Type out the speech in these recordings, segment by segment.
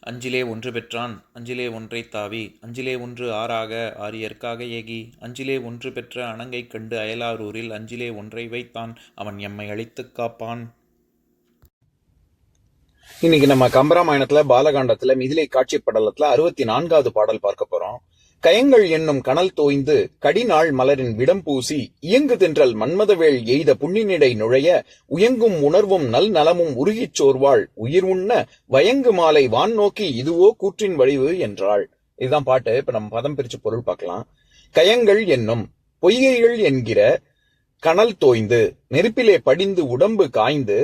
அஞ்சிலே ஒன்று பெற்றான் அஞ்சிலே ஒன்றை தாவி அஞ்சிலே ஒன்று ஆறாக ஆரியற்காக ஏகி அஞ்சிலே ஒன்று பெற்ற அணங்கை கண்டு அயலாரூரில் அஞ்சிலே ஒன்றை வைத்தான் அவன் எம்மை அழித்துக் காப்பான். இன்னைக்கு நம்ம கம்பராமாயணத்துல பாலகாண்டத்துல மிதிலை காட்சி படலத்துல அறுபத்தி நான்காவது பாடல் பார்க்க போறோம். கயங்கள் என்னும் கனல் தோய்ந்து கடிநாள் மலரின் விடம் பூசி இயங்கு தின்றல் மன்மதவேள் எய்த புண்ணினிடை நுழைய உயங்கும் உணர்வும் நல் நலமும் உருகிச் சோர்வாள் உயிர் உண்ண வயங்கு மாலை வான் நோக்கி இதுவோ கூற்றின் வடிவு என்றாள். இதுதான் பாட்டு. இப்ப நம்ம பதம் பிரிச்சு பொருள் பார்க்கலாம். கயங்கள் என்னும் பொய்கைகள் என்கிற கனல் தோய்ந்து நெருப்பிலே படிந்து உடம்பு காய்ந்து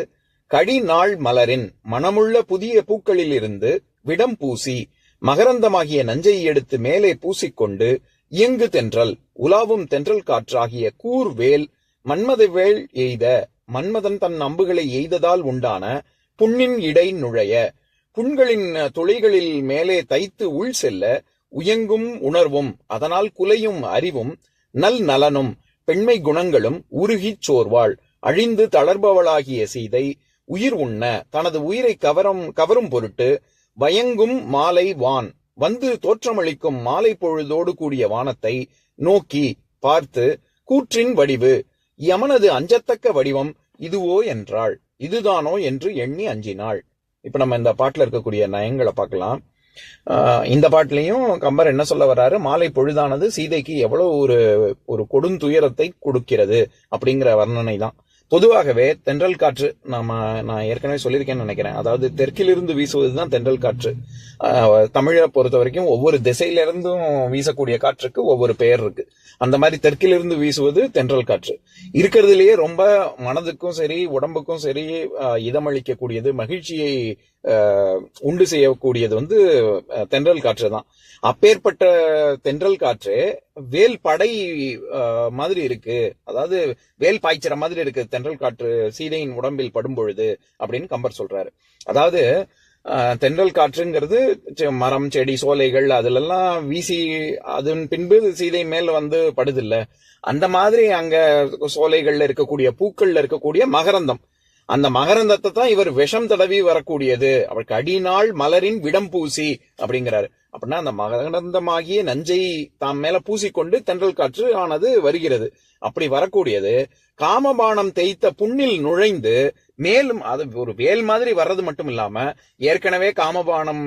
கடி நாள் மலரின் மனமுள்ள புதிய பூக்களிலிருந்து விடம் பூசி மகரந்தமாகிய நஞ்சை எடுத்து மேலே பூசிக்கொண்டு இயங்கு தென்றல் உலாவும் தென்றல் காற்றாகிய கூர்வேல் மன்மதவேள் எய்த மன்மதன் தன் அம்புகளை எய்ததால் உண்டான புண்ணின் இடை நுழைய புண்களின் துளைகளில் மேலே தைத்து உள் செல்ல உயங்கும் உணர்வும் அதனால் குலையும் அறிவும் நல் நலனும் பெண்மை குணங்களும் உருகிச் சோர்வாள். அழிந்து தளர்பவளாகிய சீதை உயிர் உண்ண தனது உயிரை கவரும் கவரும் பொருட்டு வயங்கும் மாலை வான். வந்து தோற்றமளிக்கும் மாலை பொழுதோடு கூடிய வானத்தை நோக்கி பார்த்து கூற்றின் வடிவு யமனது அஞ்சத்தக்க வடிவம் இதுவோ என்றாள். இதுதானோ என்று எண்ணி அஞ்சினாள். இப்ப நம்ம இந்த பாட்டுல இருக்கக்கூடிய நயங்களை பார்க்கலாம். இந்த பாட்டிலையும் கம்பர் என்ன சொல்ல வர்றாரு? மாலை பொழுதானது சீதைக்கு எவ்வளவு ஒரு ஒரு கொடுந்துயரத்தை கொடுக்கிறது அப்படிங்கிற வர்ணனை தான். பொதுவாகவே தென்றல் காற்று நாம நான் ஏற்கனவே சொல்லியிருக்கேன்னு நினைக்கிறேன். அதாவது தெற்கிலிருந்து வீசுவதுதான் தென்றல் காற்று. தமிழை பொறுத்த வரைக்கும் ஒவ்வொரு திசையிலிருந்தும் வீசக்கூடிய காற்றுக்கு ஒவ்வொரு பெயர் இருக்கு. அந்த மாதிரி தெற்கிலிருந்து வீசுவது தென்றல் காற்று. இருக்கிறதுலயே ரொம்ப மனதுக்கும் சரி உடம்புக்கும் சரி இதமளிக்கக்கூடியது மகிழ்ச்சியை உண்டு செய்யக்கூடியது வந்து தென்றல் காற்று தான். அப்பேற்பட்ட தென்றல் காற்று வேல் படை ஆஹ் மாதிரி இருக்கு. அதாவது வேல் பாய்ச்சற மாதிரி இருக்கு தென்றல் காற்று சீதையின் உடம்பில் படும் பொழுது அப்படின்னு கம்பர் சொல்றாரு. அதாவது ஆஹ் தென்றல் காற்றுங்கிறது செ- மரம் செடி சோலைகள் அதுலெல்லாம் வீசி அதன் பின்பு சீதை மேல் வந்து படுதில்ல. அந்த மாதிரி அங்க சோலைகள்ல இருக்கக்கூடிய பூக்கள்ல இருக்கக்கூடிய மகரந்தம். அந்த மகரந்தத்தை தான் இவர் விஷம் தடவி வரக்கூடியது. அவருக்கு அடிநாள் மலரின் விடம் பூசி அப்படிங்கிறாரு. அப்படின்னா அந்த மகரந்தமாகிய நஞ்சை தாம் மேல பூசிக்கொண்டு தென்றல் காற்று ஆனது வருகிறது. அப்படி வரக்கூடியது காமபானம் தேய்த்த புண்ணில் நுழைந்து மேலும் அது ஒரு வேல் மாதிரி வர்றது மட்டும் இல்லாம ஏற்கனவே காமபானம்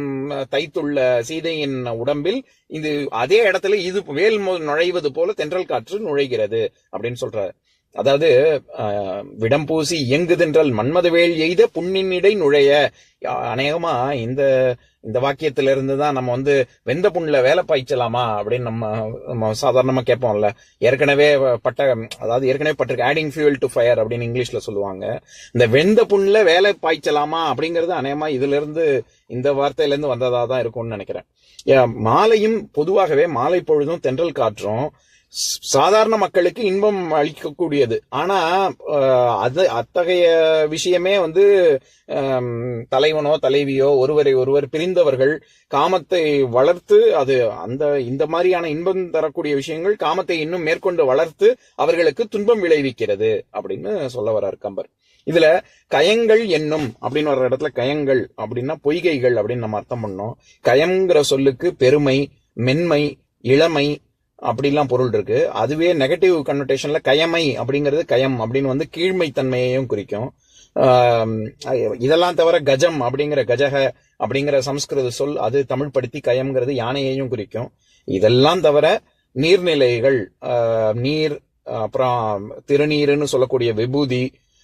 தைத்துள்ள சீதையின் உடம்பில் இது அதே இடத்துல இது வேல் நுழைவது போல தென்றல் காற்று நுழைகிறது அப்படின்னு சொல்றாரு. அதாவது விடம் பூசி இயங்குதென்றல் மன்மதவேல் எய்த புண்ணினிடை நுழைய. அநேகமா இந்த இந்த வாக்கியத்துல இருந்து தான் நம்ம வந்து வெந்த புண்ணில் வேலை பாய்ச்சலாமா அப்படின்னு நம்ம நம்ம சாதாரணமாக கேட்போம்ல. ஏற்கனவே பட்ட அதாவது ஏற்கனவே பட்டிருக்க ஆடிங் ஃபியூல் டு ஃபயர் அப்படின்னு இங்கிலீஷில் சொல்லுவாங்க. இந்த வெந்த புண்ணில் வேலை பாய்ச்சலாமா அப்படிங்கிறது அநேகமாக இதிலிருந்து இந்த வார்த்தையிலேருந்து வந்ததாக தான் இருக்கும்னு நினைக்கிறேன். மாலையும் பொதுவாகவே மாலை பொழுதும் தென்றல் காற்றும் சாதாரண மக்களுக்கு இன்பம் அளிக்கக்கூடியது. ஆனா அது அத்தகைய விஷயமே வந்து தலைவனோ தலைவியோ ஒருவரை ஒருவர் பிரிந்தவர்கள் காமத்தை வளர்த்து அது அந்த இந்த மாதிரியான இன்பம் தரக்கூடிய விஷயங்கள் காமத்தை இன்னும் மேற்கொண்டு வளர்த்து அவர்களுக்கு துன்பம் விளைவிக்கிறது அப்படின்னு சொல்ல வர்றார் கம்பர். இதுல கயங்கள் என்னும் அப்படின்னு வர்ற இடத்துல கயங்கள் அப்படின்னா பொய்கைகள் அப்படின்னு நம்ம அர்த்தம் பண்ணோம். கயம்ங்கிற சொல்லுக்கு பெருமை மென்மை இளமை அப்படிலாம் பொருள் இருக்கு. அதுவே நெகட்டிவ் கன்னோட்டேஷன்ல கயமை அப்படிங்கிறது கயம் அப்படின்னு வந்து கீழ்மைத்தன்மையையும் குறிக்கும். இதெல்லாம் தவிர கஜம் அப்படிங்கிற கஜக அப்படிங்கிற சமஸ்கிருத சொல் அது தமிழ் படுத்தி கயம்ங்கிறது யானையையும் குறிக்கும். இதெல்லாம் தவிர நீர்நிலைகள் நீர் அப்புறம் திருநீருன்னு சொல்லக்கூடிய விபூதி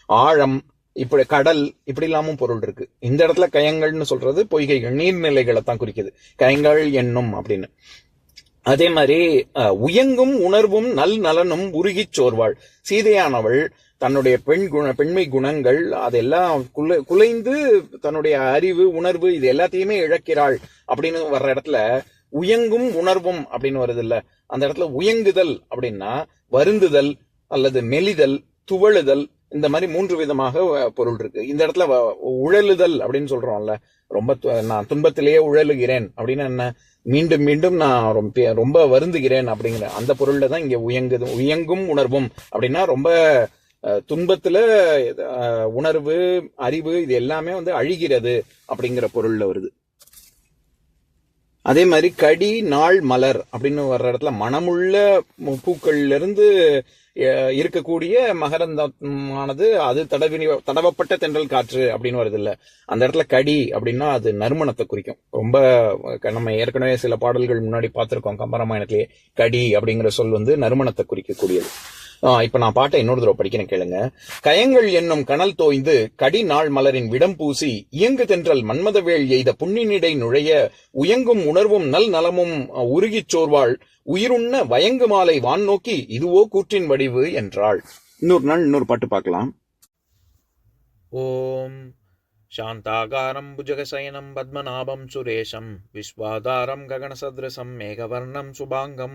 ஆழம் இப்படி கடல் இப்படி இல்லாமும் பொருள் இருக்கு. இந்த இடத்துல கயங்கள்னு சொல்றது பொய்கைகள் நீர்நிலைகளை தான் குறிக்குது. கயங்கள் என்னும் அப்படின்னு. அதே மாதிரி உயங்கும் உணர்வும் நல் நலனும் உருகிச் சோர்வாள். சீதையானவள் தன்னுடைய பெண் குண பெண்மை குணங்கள் அதெல்லாம் குலை குலைந்து தன்னுடைய அறிவு உணர்வு இது எல்லாத்தையுமே இழக்கிறாள் அப்படின்னு வர்ற இடத்துல உயங்கும் உணர்வும் அப்படின்னு வருது இல்ல அந்த இடத்துல உயங்குதல் அப்படின்னா வருந்துதல் அல்லது மெலிதல் துவழுதல் இந்த மாதிரி மூன்று விதமாக பொருள் இருக்கு. இந்த இடத்துல வ- உழலுதல் அப்படின்னு சொல்றோம்ல ரொம்ப து- நான் துன்பத்திலேயே உழலுகிறேன் அப்படின்னு என்ன மீண்டும் மீண்டும் நான் ரொம்ப ரொம்ப வருந்துகிறேன் அப்படிங்கிற அந்த பொருள்ல தான் இங்க உயங்குது உயங்கும் உணர்வும் அப்படின்னா ரொம்ப துன்பத்துல உணர்வு அறிவு இது எல்லாமே வந்து அழிகிறது அப்படிங்கிற பொருள்ல வருது. அதே மாதிரி கடி நாள் மலர் அப்படின்னு வர்ற இடத்துல மனமுள்ள பூக்கள்ல இருந்து அஹ், இருக்கக்கூடிய மகரந்தமானது அது தடவி தடவப்பட்ட தென்றல் காற்று அப்படின்னு வருது இல்ல அந்த இடத்துல கடி அப்படின்னா அது நறுமணத்தை குறிக்கும். ரொம்ப நம்ம ஏற்கனவே சில பாடல்கள் முன்னாடி பார்த்திருக்கோம். கம்பராமாயணத்திலேயே கடி அப்படிங்கிற சொல் வந்து நறுமணத்தை குறிக்கக்கூடியது. இப்ப நான் பாட்டை இன்னொரு தடவை படிக்கிறேன் கேளுங்க கயங்கள் என்னும் கனல் தோய்ந்து கடி நாள் மலரின் விடம் பூசி இயங்கு தென்றல் மன்மதவேள் எய்த புண்ணினிடை நுழைய உயங்கும் உணர்வும் நல் நலமும் அஹ், உருகிச் சோர்வாள் உயிருண்ண வயங்கு மாலை வான் நோக்கி இதுவோ கூற்றின் வடிவு என்றாள் இன்னொரு நாள் இன்னொரு பாட்டு பார்க்கலாம் ॐ शान्ताकारं भुजगशयनं पद्मनाभं सुरेशं विश्वाधारं गगनसदृशं मेघवर्णं शुभाङ्गं